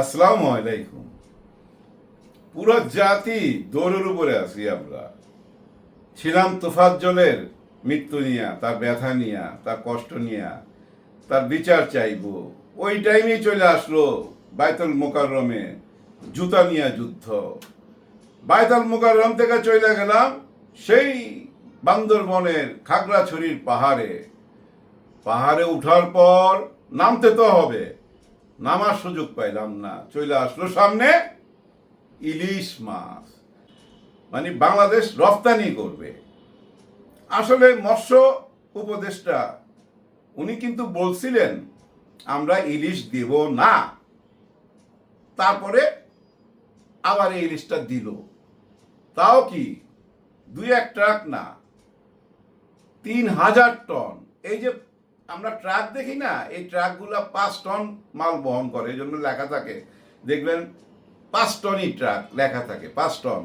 আসসালামু আলাইকুম। পুরো জাতি দৌড়ের উপরে আছি আমরা। ছিলাম তোফাজ্জলের মৃত্যু নিয়া, তার ব্যথা নিয়া, তার কষ্ট নিয়া, তার বিচার চাইব। ওই টাইমেই চলে আসলো বাইতুল মোকাররমে জুতা নিয়া যুদ্ধ। বাইতুল মোকাররম থেকে চলে গেলাম সেই বান্দরবনের খাগড়াছড়ির পাহাড়ে। পাহাড়ে উঠার পর নামতে তো হবে। নামার সুযোগ পাইলাম না। চলে আসলো সামনে ইলিশ মাছ। মানে বাংলাদেশ রপ্তানি করবে। আসলে মৎস্য উপদেষ্টা, উনি কিন্তু বলছিলেন, আমরা ইলিশ দেব না। তারপরে আবার এই ইলিশটা দিল। তাও কি? দুই এক ট্রাক না। তিন হাজার টন। এই যে আমরা ট্রাক দেখি না, এই ট্রাকগুলো পাঁচ টন মাল বহন করে, এই জন্য লেখা থাকে। দেখবেন, পাঁচ টনই ট্রাক লেখা থাকে, পাঁচ টন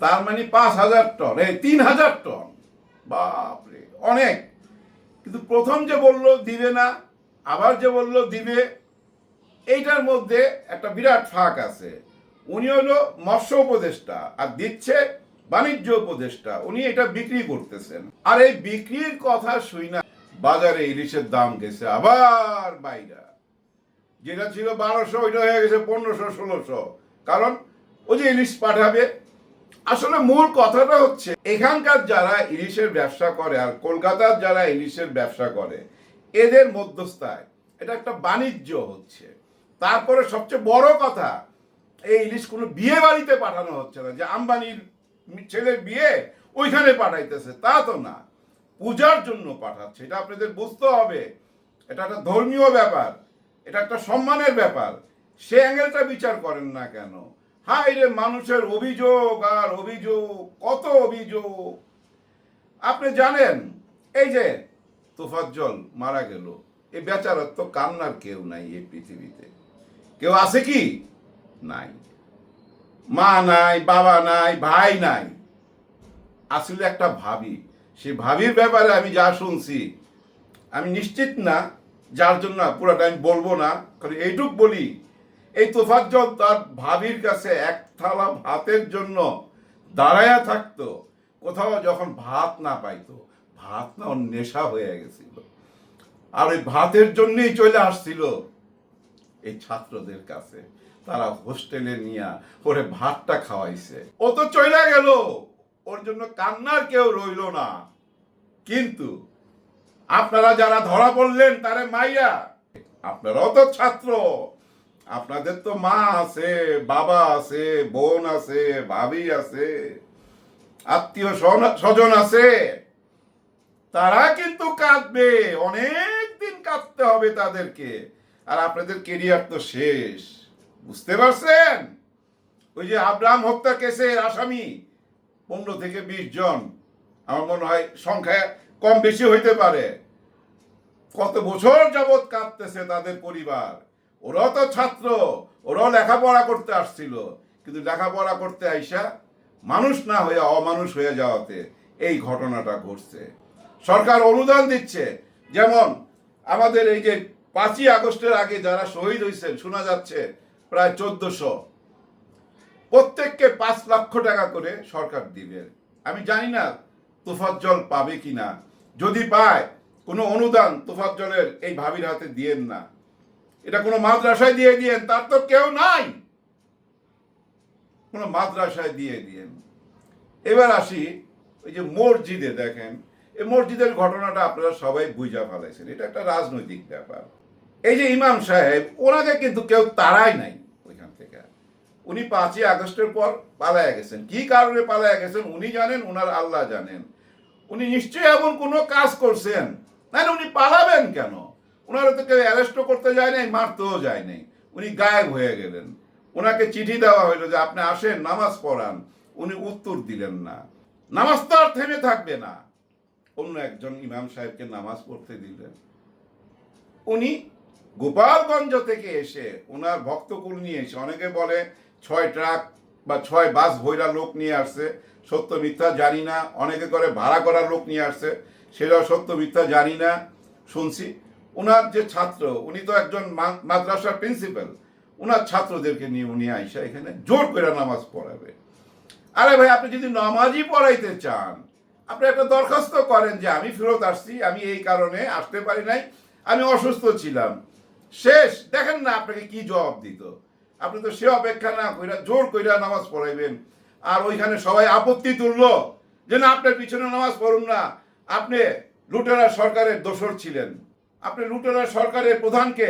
তার মানে পাঁচ হাজার টন এই তিন হাজার টন বাপরে, অনেক। কিন্তু প্রথম যে বলল দিবে না, আবার যে বলল দিবে, এইটার মধ্যে একটা বিরাট ফাঁক আছে। উনি হলো মৎস্য উপদেষ্টা, আর দিচ্ছে বাণিজ্য উপদেষ্টা। উনি এটা বিক্রি করতেছেন। আর এই বিক্রির কথা শুই না। বাজারে ইলিশের দাম গেছে, আবার বাইরা। যেটা ছিল বারোশো, ওইটা হয়ে গেছে পনেরোশো, ষোলোশো। কারণ ও যে ইলিশ পাঠাবে, আসলে মূল কথাটা হচ্ছে, এখানকার যারা ইলিশের ব্যবসা করে আর কলকাতার যারা ইলিশের ব্যবসা করে, এদের মধ্যস্থায় এটা একটা বাণিজ্য হচ্ছে। তারপরে সবচেয়ে বড় কথা, এই ইলিশ কোনো বিয়ে বাড়িতে পাঠানো হচ্ছে না। যে আম্বানির ছেলের বিয়ে ওইখানে পাঠাইতেছে, তা তো না। পূজার জন্য পাঠাচ্ছে, এটা আপনাদের বুঝতে হবে। এটা একটা ধর্মীয় ব্যাপার, এটা একটা সম্মানের ব্যাপার। সে অ্যাঙ্গেলটা বিচার করেন না কেন? হাই রে মানুষের অভিযোগ আর অভিযোগ, কত অভিযোগ। আপনি জানেন, এই যে তোফাজ্জল মারা গেল, এই বেচারার তো কান্নার কেউ নাই এই পৃথিবীতে। কেউ আছে কি? নাই। মা নাই, বাবা নাই, ভাই নাই। আসলে একটা ভাবি সে ভাবির ব্যাপারে আমি যা শুনছি, আমি নিশ্চিত না, যার জন্য পুরাটা আমি বলব না, কারণ এইটুক বলি, এই তোফাজ্জল তার ভাবির কাছে এক থালা ভাতের জন্য দাঁড়ায়া থাকতো, কোথাও যখন ভাত না পাইতো, ভাত না, ওর নেশা হয়ে গেছিল। আর ওই ভাতের জন্যই চলে আসছিল এই ছাত্রদের কাছে। তারা হোস্টেলে নিয়ে ওরে ভাতটা খাওয়াইছে। ও তো চলে গেল। ওর জন্য কান্নার কেউ রইল না। কিন্তু আপনারা যারা ধরা পড়লেন তারে মাইয়া, আপনারাও তো ছাত্র। আপনাদের তো মা আছে, বাবা আছে, বোন আছে, ভাবি আছে, আত্মীয় স্বজন আছে। তারা কিন্তু কাঁদবে, অনেক দিন কাঁদতে হবে তাদেরকে। আর আপনাদের কেরিয়ার তো শেষ। বুঝতে পারছেন? ওই যে আব্রাহাম হত্যা কেসের আসামি। পনেরো থেকে বিশ জন। আমার মনে হয় সংখ্যা কম বেশি হইতে পারে। কত বছর যাবৎ কাঁদতেছে তাদের পরিবার। ওরাও তো ছাত্র, ওরাও লেখাপড়া করতে আসছিল। কিন্তু লেখাপড়া করতে আইসা মানুষ না হয়ে অমানুষ হয়ে যাওয়াতে এই ঘটনাটা ঘটছে। সরকার অনুদান দিচ্ছে। যেমন আমাদের এই যে পাঁচই আগস্টের আগে যারা শহীদ হয়েছেন শোনা যাচ্ছে প্রায় চোদ্দশো। প্রত্যেককে পাঁচ লক্ষ টাকা করে সরকার দিবে। আমি জানি না তোফাজ্জল পাবে কি না যদি পায়, কোনো অনুদান তোফাজ্জলের এই ভাবির হাতে দিয়েন না। এটা কোনো মাদ্রাসায় দিয়ে দিয়েন, তার তো কেউ নাই। কোনো মাদ্রাসায় দিয়ে দিয়েন। এবার আসি ওই যে মসজিদে দেখেন। এই মসজিদের ঘটনাটা আপনারা সবাই বুঝা ফেলাইছেন এটা একটা রাজনৈতিক ব্যাপার। এই যে ইমাম সাহেব, ওনাকে কিন্তু কেউ তাড়াই নাই ওইখান থেকে। উনি পাঁচই আগস্টের পর পালায়া গেছেন। কি কারণে পালায়া গেছেন? উনি জানেন, উনার আল্লাহ জানেন। উনি নিশ্চয়ই এমন কোনো কাজ করছেন। না উনি পালাবেন কেন? ওনারা তো কেউ অ্যারেস্টও করতে যায় নাই, মারতেও যায় নাই। উনি গায়েব হয়ে গেলেন। ওনাকে চিঠি দেওয়া হইল যে, আপনি আসেন, নামাজ পড়ান। উনি উত্তর দিলেন না। নামাজ তো আর থেমে থাকবে না। অন্য একজন ইমাম সাহেবকে নামাজ পড়তে দিলেন। উনি গোপালগঞ্জ থেকে এসে ওনার ভক্তকুল নিয়ে এসে, অনেকে বলে ছয় ট্রাক বা ছয় বাস ভৈরা লোক নিয়ে আসছে। সত্য মিথ্যা জানি না। অনেকে করে ভাড়া করা লোক নিয়ে আসছে। সেটাও সত্য মিথ্যা জানি না। শুনছি ওনার যে ছাত্র, উনি তো একজন মাদ্রাসার প্রিন্সিপাল। ওনার ছাত্রদেরকে নিয়ে উনি আইসা এখানে জোর করে নামাজ পড়াবে। আরে ভাই, আপনি যদি নামাজই পড়াইতে চান, আপনি একটা দরখাস্ত করেন যে আমি ফেরত আসছি, আমি এই কারণে আসতে পারি নাই, আমি অসুস্থ ছিলাম। শেষ, দেখেন না আপনাকে কি জবাব দিত। আপনি তো সে অপেক্ষা না কইরা, জোর কইরা নামাজ পড়াইবেন। আর ওইখানে সবাই আপত্তি তুললো যে, না, আপনার পিছনে নামাজ পড়ুন না। আপনি লুটেরা সরকারের দোসর ছিলেন। আপনি লুটেরা সরকারের প্রধানকে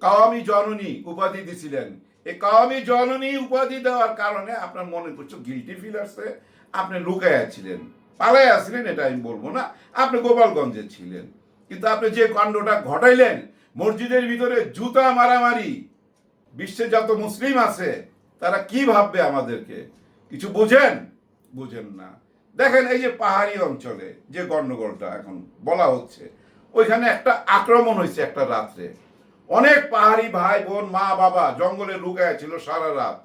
কাওয়ামি জননী উপাধি দিছিলেন। এই কাওয়ামি জননী উপাধি দেওয়ার কারণে আপনার মনে করছ গিলটি ফিল আসছে আপনি লুকায় ছিলেন। পালায় আসছিলেন এটা আমি বলব না। আপনি গোপালগঞ্জে ছিলেন। কিন্তু আপনি যে কাণ্ডটা ঘটাইলেন, মসজিদের ভিতরে জুতা মারামারি বিশ্বে যত মুসলিম আছে, তারা কি ভাববে আমাদেরকে? কিছু বুঝেন? বুঝেন না। দেখেন, এই যে পাহাড়ি অঞ্চলে যে গন্ডগোলটা এখন বলা হচ্ছে, ওইখানে একটা আক্রমণ হয়েছে একটা রাত্রে। অনেক পাহাড়ি ভাই, বোন, মা, বাবা জঙ্গলে লুকায় ছিল সারা রাত।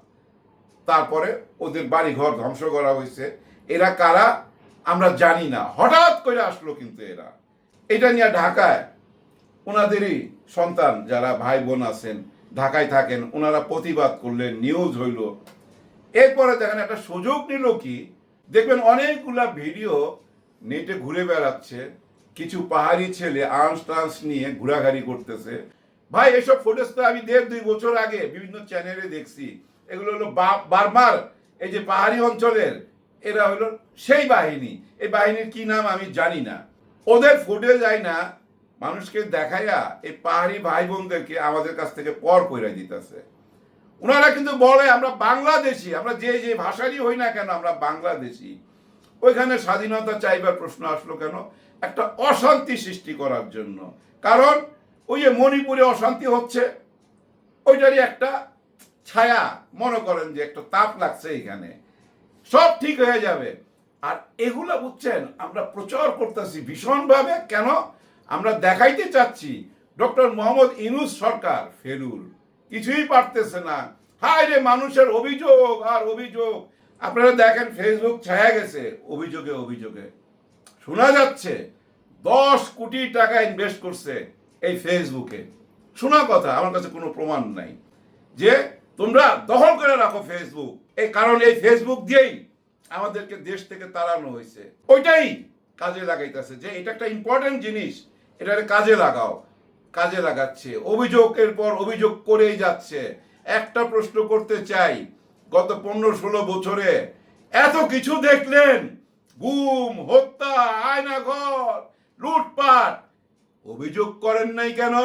তারপরে ওদের বাড়ি ঘর ধ্বংস করা হয়েছে। এরা কারা? আমরা জানি না। হঠাৎ করে আসলো কিন্তু এরা। এটা নিয়ে ঢাকায় ওনাদেরই সন্তান যারা ভাই বোন আছেন ঢাকায় থাকেন ওনারা প্রতিবাদ করলেন নিউজ হইল। এরপরে দেখেন একটা সুযোগ নিল কি, দেখবেন অনেকগুলা ভিডিও নেটে ঘুরে বেড়াচ্ছে, কিছু পাহাড়ি ছেলে আর্মস টার্মস নিয়ে ঘোরাঘুরি করতেছে। ভাই, এসব ফুটেজ তো আমি দেড় দুই বছর আগে বিভিন্ন চ্যানেলে দেখছি। এগুলো হলো বা- বার্মার, এই যে পাহাড়ি অঞ্চলের, এরা হলো সেই বাহিনী। এই বাহিনীর কি নাম আমি জানি না। ওদের ফুটেজ যায় না মানুষকে দেখাইয়া এই পাহাড়ি ভাই বোনদেরকে আমাদের কাছ থেকে পর কইরা দিতেছে। ওনারা কিন্তু বলে, আমরা বাংলাদেশি, আমরা যে যে ভাষারই হই না কেন, আমরা বাংলাদেশি। ওইখানে স্বাধীনতা চাইবার প্রশ্ন আসলো কেন? একটা অশান্তি সৃষ্টি করার জন্য। কারণ ওই যে মণিপুরে অশান্তি হচ্ছে, ওইটারই একটা ছায়া। মনে করেন যে একটা তাপ লাগছে এখানে সব ঠিক হয়ে যাবে। আর এগুলা বুঝছেন, আমরা প্রচার করতেছি ভীষণভাবে। কেন? আমরা দেখাইতে চাচ্ছি, ডক্টর মোহাম্মদ ইনুস সরকার, ফেলুর। কিছুই পারতেছে না। হায় রে মানুষের অভিযোগ আর অভিযোগ। আপনারা দেখেন, ফেসবুক ছায়া গেছে, অভিযোগে অভিযোগে। শোনা যাচ্ছে, দশ কোটি টাকা ইনভেস্ট করছে এই ফেসবুকে। শোনা কথা, আমার কাছে কোনো প্রমাণ নাই। যে তোমরা দখল করে রাখো ফেসবুক। এই কারণ এই ফেসবুক দিয়েই আমাদেরকে দেশ থেকে তাড়ানো হয়েছে। ওইটাই কাজে লাগাইতেছে যে এটা একটা ইম্পর্টেন্ট জিনিস। এটাকে কাজে লাগাও, কাজে লাগাচ্ছে। অভিযোগের পর অভিযোগ করেই যাচ্ছে। একটা প্রশ্ন করতে চাই, গত পনেরো ষোলো বছরে এত কিছু দেখলেন? গুম, হত্যা, আয়নাঘর, লুটপাট। অভিযোগ করেন নাই কেন?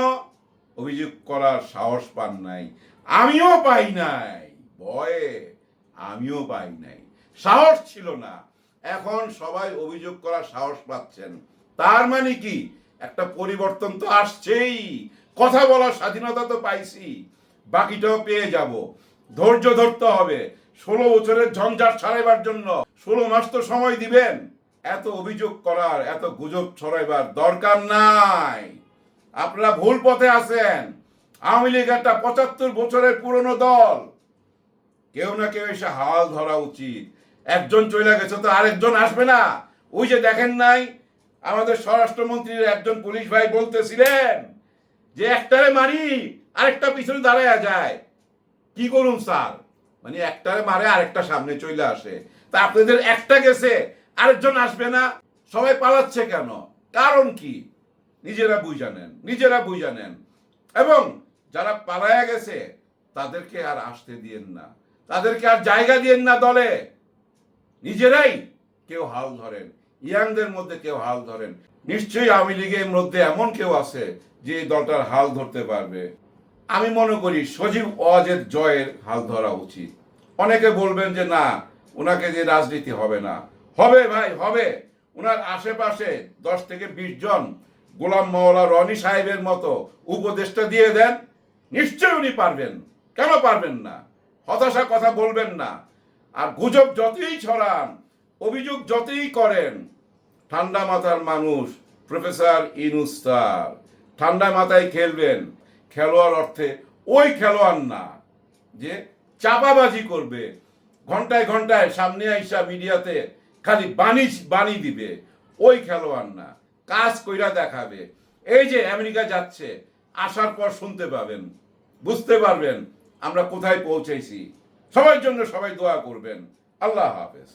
অভিযোগ করার সাহস পান নাই। আমিও পাই নাই। ভয়ে আমিও পাই নাই। সাহস ছিল না। এখন সবাই অভিযোগ করার সাহস পাচ্ছেন। তার মানে কি? একটা পরিবর্তন তো আসছেই। কথা বলার স্বাধীনতা তো পাইছি। বাকিটাও পেয়ে যাব। ধৈর্য ধরতে হবে। ষোলো বছরের ঝঞ্ঝাট ছাড়াইবার জন্য। ষোলো মাস তো সময় দিবেন। এত অভিযোগ করার, এত গুজব ছড়াইবার দরকার নাই। আপনারা ভুল পথে আছেন। আওয়ামী লীগ একটা পঁচাত্তর বছরের পুরনো দল। কেউ না কেউ এসে হাল ধরা উচিত। একজন চলে গেছে তো আরেকজন আসবে না। ওই যে দেখেন নাই আমাদের স্বরাষ্ট্রমন্ত্রীর একজন পুলিশ ভাই বলতেছিলেন যে একটারে মারি, আরেকটা পিছনে দাঁড়ায় যায়। কি করুন স্যার? মানে একটারে মারে, আরেকটা সামনে চলে আসে। তা আপনাদের একটা গেছে, আরেকজন আসবে না। সবাই পালাচ্ছে কেন? কারণ কি? নিজেরা বুঝ জানেন নিজেরা বুঝ জানেন এবং যারা পালায়া গেছে, তাদেরকে আর আসতে দিয়েন না। তাদেরকে আর জায়গা দিয়েন না দলে। নিজেরাই কেউ হাল ধরেন। ইয়াংদের মধ্যে কেউ হাল ধরেন। নিশ্চয়ই আওয়ামী লীগের মধ্যে এমন কেউ আছে যে দলটার হাল ধরতে পারবে। আমি মনে করি সজীব ওয়াজেদ জয়ের হাল ধরা উচিত। অনেকে বলবেন যে না, ওনাকে যে রাজনীতি হবে না। হবে ভাই, হবে। ওনার আশেপাশে দশ থেকে বিশ জন গোলাম মওলা রনি সাহেবের মতো উপদেষ্টা দিয়ে দেন, নিশ্চয়ই উনি পারবেন। কেন পারবেন না? হতাশা কথা বলবেন না। আর গুজব যতই ছড়ান, অভিযোগ যতই করেন ঠান্ডা মাথার মানুষ, প্রফেসর ইনুস্তার ঠান্ডা মাথায় খেলবেন, খেলোয়াড় অর্থে ওই খেলোয়াড় না, যে চাপাবাজি করবে। ঘন্টায় ঘন্টায় সামনে আইসা মিডিয়াতে খালি বাণী বাণী দিবে। ওই খেলোয়াড় না, কাজ কইরা দেখাবে। এই যে আমেরিকা যাচ্ছে, আসার পর শুনতে পাবেন, বুঝতে পারবেন আমরা কোথায় পৌঁছেছি। সবার জন্য সবাই দোয়া করবেন। আল্লাহ হাফেজ।